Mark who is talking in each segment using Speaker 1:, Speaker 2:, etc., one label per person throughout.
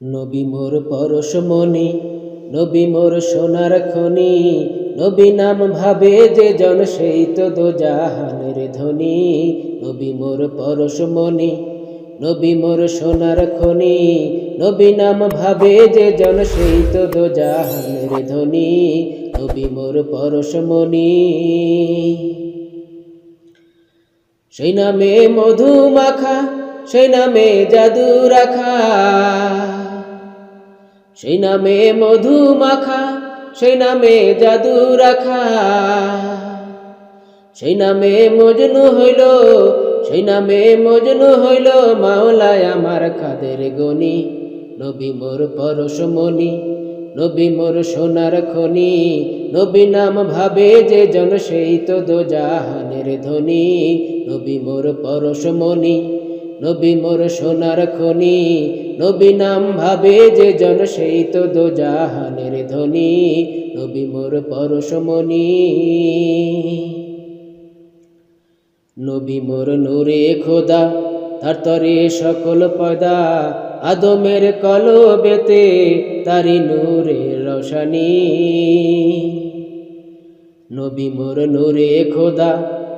Speaker 1: নবী মোর পরশমণি নবী মোর সোনার খনি, নবী নাম ভাবে যে জন সেই তো দো জাহানের ধ্বনি নবী মোর পরশমণি নবী মোর সোনার খনি, নবী নাম ভাবে যে জন সেই তো দো জাহানের ধ্বনি নবী মোর পরশমণি সেই নামে মধু মাখা সেই নামে জাদু রাখা সেই নামে মধু মাখা সেই নামে জাদু রাখা সেই নামে মজনু হইল, সেই নামে মজনু হইল, মাওলায় আমার খাদের গনি, নবী মোর পরশমণি। নবী মোর সোনার খনি, নবী নাম ভাবে যে জন সেই তো দো জাহানের ধ্বনি নবী মোর পরশমণি নবী মোর সোনার খনি, নবী নাম ভাবে যে জন সেই তো দো জাহানের ধ্বনি নবী মোর পরশমণি নবী মোর নূরে খোদা তার তরে সকল পদা আদমের কলবেতে তারি নূরে রোশানি। নবী মোর নূরে খোদা,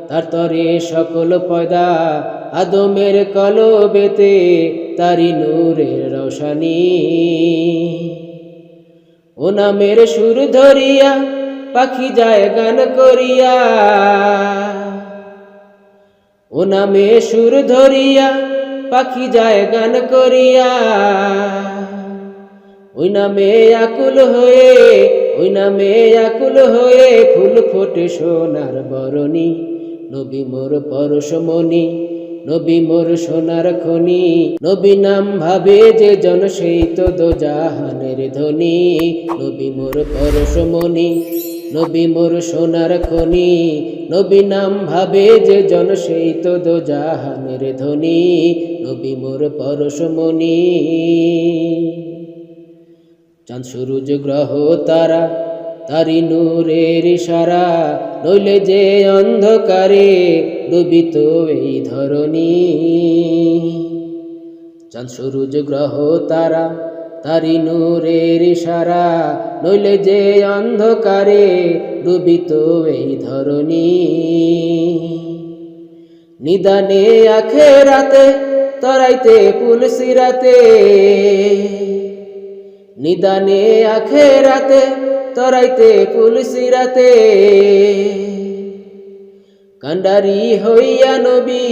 Speaker 1: তার তরে সকল পয়দা আদমের কলবেতে তারি নূরের রোশানি। ও নামের সুর ধরিয়া, পাখি যায় গান করিয়া। ও নামে সুর ধরিয়া, পাখি যায় গান করিয়া। ওই নামে আকুল হয়ে, ওই নামে আকুল হয়ে ফুল ফোটে সোনার বরণী। নবী মোর পরশমণি নবী মোর সোনার খনি। নবী নাম ভাবে যে জন সেই তো দো জাহানের ধ্বনি নবী মোর পরশমণি নবী মোর সোনার খনি, নবী নাম ভাবে যে জন সেই তো দো জাহানের ধ্বনি নবী মোর পরশমণি চাঁদ সূরজ গ্রহ তারা, তারি নূরের ইশারা, নইলে যে অন্ধকারে ডুবিত এই ধরণী। চাঁদ সূরজ গ্রহ তারা তারি নূরের ইশারা, নইলে যে অন্ধকারে ডুবিত এই ধরণী। নিদানে আখে রাতে তরাইতে পুলসিরাতে। নিদানে আখে রাতে তরাইতে পুলসিরাতে। কান্ডারি হইয়া নবী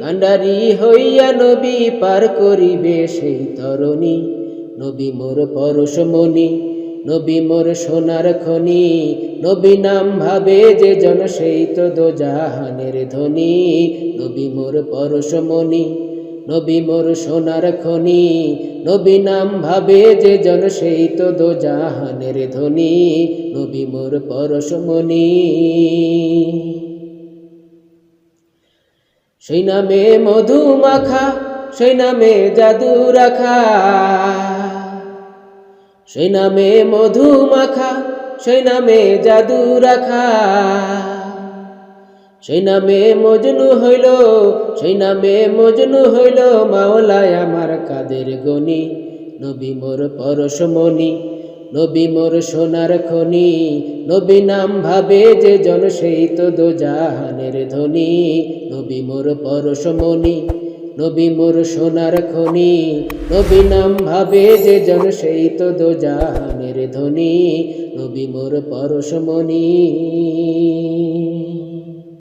Speaker 1: কান্ডারি হইয়া নবী পার করিবে সেই তরণী নবী মোর পরশমণি নবী মোর সোনার খনি, নবী নাম ভাবে যে জন সেই তো দো জাহানের ধ্বনি নবী মোর পরশমণি নবী মোর সোনার খনি, নবী নাম ভাবে যে জন সেই তো দো জাহানের ধ্বনি নবী মোর পরশমণি সেই নামে মধু মাখা সেই নামে জাদু রাখা, সেই নামে মধু মাখা, সেই নামে জাদু রাখা, সেই নামে মজনু হইল, সেই নামে মজনু হইল মাওলায় আমার কাদের গনি, নবী মোর পরশমণি নবী মোর সোনার খনি, নবী নাম ভাবে যে জন সেই তো দো জাহানের ধ্বনি, নবী মোর পরশমণি নবী মোর সোনার খনি, নবী নাম ভাবে যে জন সেই তো দো জাহানের ধ্বনি নবী মোর পরশমণি